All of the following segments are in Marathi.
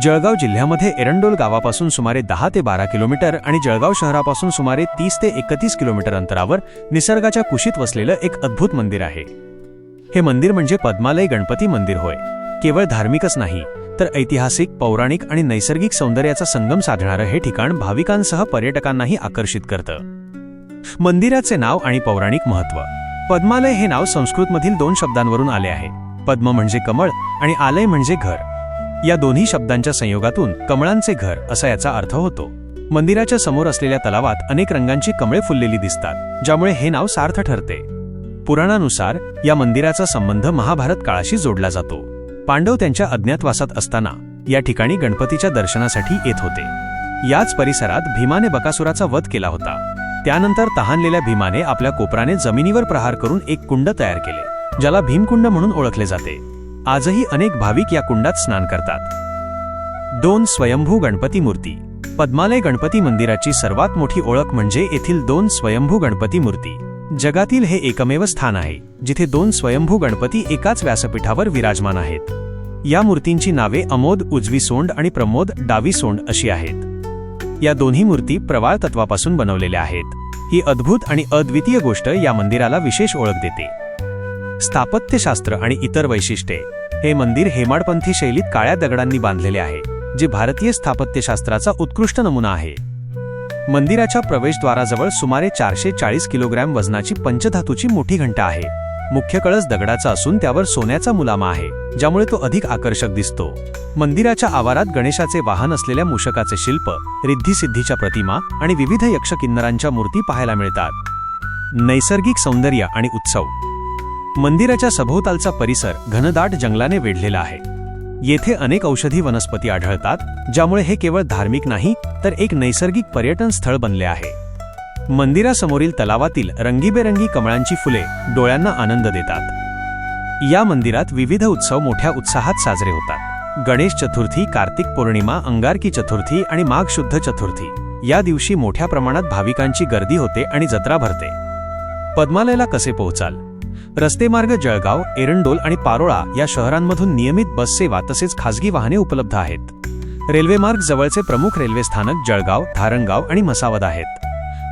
जळगाव जिल्ह्यामध्ये एरंडोल गावापासून सुमारे दहा ते बारा किलोमीटर आणि जळगाव शहरापासून सुमारे तीस ते एकतीस किलोमीटर अंतरावर निसर्गाच्या कुशीत वसलेलं एक अद्भुत मंदिर आहे. हे मंदिर म्हणजे पद्मालय गणपती मंदिर होय. केवळ धार्मिकच नाही तर ऐतिहासिक पौराणिक आणि नैसर्गिक सौंदर्याचा संगम साधणारं हे ठिकाण भाविकांसह पर्यटकांनाही आकर्षित करतं. मंदिराचे नाव आणि पौराणिक महत्त्व. पद्मालय हे नाव संस्कृतमधील दोन शब्दांवरून आले आहे. पद्म म्हणजे कमळ आणि आलय म्हणजे घर. या दोन्ही शब्दांच्या संयोगातून कमळांचे घर असा याचा अर्थ होतो. मंदिराच्या समोर असलेल्या तलावात अनेक रंगांची कमळे फुललेली दिसतात ज्यामुळे हे नाव सार्थ ठरते. पुराणानुसार या मंदिराचा संबंध महाभारत काळाशी जोडला जातो. पांडव त्यांच्या अज्ञातवासात असताना या ठिकाणी गणपतीच्या दर्शनासाठी येत होते. याच परिसरात भीमाने बकासुराचा वध केला होता. त्यानंतर तहानलेल्या भीमाने आपल्या कोपराने जमिनीवर प्रहार करून एक कुंड तयार केले ज्याला भीमकुंड म्हणून ओळखले जाते. आजही अनेक भाविक या कुंडात स्नान करतात. दोन स्वयंभू गणपती मूर्ती. पद्मालय गणपती मंदिराची सर्वात मोठी ओळख म्हणजे येथील दोन स्वयंभू गणपती मूर्ती. जगातील हे एकमेव स्थान आहे जिथे दोन स्वयंभू गणपती एकाच व्यासपीठावर विराजमान आहेत. या मूर्तींची नावे अमोद उजवी सोंड आणि प्रमोद डावी सोंड अशी आहेत. या दोन्ही मूर्ती प्रवाळ तत्वापासून बनवलेल्या आहेत. ही अद्भुत आणि अद्वितीय गोष्ट या मंदिराला विशेष ओळख देते. स्थापत्यशास्त्र आणि इतर वैशिष्ट्ये. हे मंदिर हेमाडपंथी शैलीत काळ्या दगडांनी बांधलेले आहे जे भारतीय स्थापत्यशास्त्राचा उत्कृष्ट नमुना आहे. मंदिराच्या प्रवेशद्वाराजवळ सुमारे चारशे चाळीस किलोग्रॅम वजनाची पंचधातूची मोठी घंटा आहे. मुख्य कळस दगडाचा असून त्यावर सोन्याचा मुलामा आहे ज्यामुळे तो अधिक आकर्षक दिसतो. मंदिराच्या आवारात गणेशाचे वाहन असलेल्या मूषकाचे शिल्प रिद्धिसिद्धीच्या प्रतिमा आणि विविध यक्ष किन्नरांच्या मूर्ती पाहायला मिळतात. नैसर्गिक सौंदर्य आणि उत्सव. मंदिराच्या सभोवतालचा परिसर घनदाट जंगलाने वेढलेला आहे. येथे अनेक औषधी वनस्पती आढळतात ज्यामुळे हे केवळ धार्मिक नाही तर एक नैसर्गिक पर्यटन स्थळ बनले आहे. मंदिरासमोरील तलावातील रंगीबेरंगी कमळांची फुले डोळ्यांना आनंद देतात. या मंदिरात विविध उत्सव मोठ्या उत्साहात साजरे होतात. गणेश चतुर्थी कार्तिक पौर्णिमा अंगारकी चतुर्थी आणि माघ शुद्ध चतुर्थी. या दिवशी मोठ्या प्रमाणात भाविकांची गर्दी होते आणि जत्रा भरते. पद्मालयाला कसे पोहोचाल? रस्तेमार्ग जळगाव एरंडोल आणि पारोळा या शहरांमधून नियमित बससेवा तसेच खासगी वाहने उपलब्ध आहेत. रेल्वेमार्ग जवळचे प्रमुख रेल्वे स्थानक जळगाव धारणगाव आणि मसावद आहेत.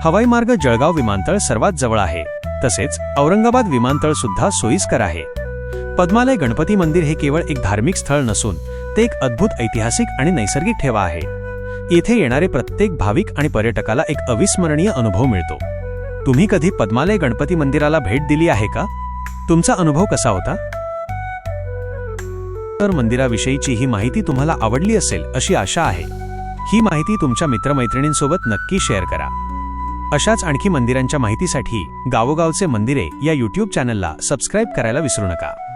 हवाई मार्ग जळगाव विमानतळ सर्वात जवळ आहे. तसेच औरंगाबाद विमानतळ सुद्धा सोयीस्कर आहे. पद्मालय गणपती मंदिर हे केवळ एक धार्मिक स्थळ नसून ते एक अद्भुत ऐतिहासिक आणि नैसर्गिक ठेवा आहे. येथे येणारे प्रत्येक भाविक आणि पर्यटकाला एक अविस्मरणीय अनुभव मिळतो. तुम्ही कधी पद्मालय गणपती मंदिराला भेट दिली आहे का? तुमचा अनुभव कसा होता? तर मंदिराविषयीची ही माहिती तुम्हाला आवडली असेल अशी आशा आहे. ही माहिती तुमच्या मित्रमैत्रिणींसोबत नक्की शेअर करा. अशाच आणखी मंदिरांच्या माहितीसाठी गावोगावचे मंदिरे या यूट्यूब चॅनलला सबस्क्राईब करायला विसरू नका.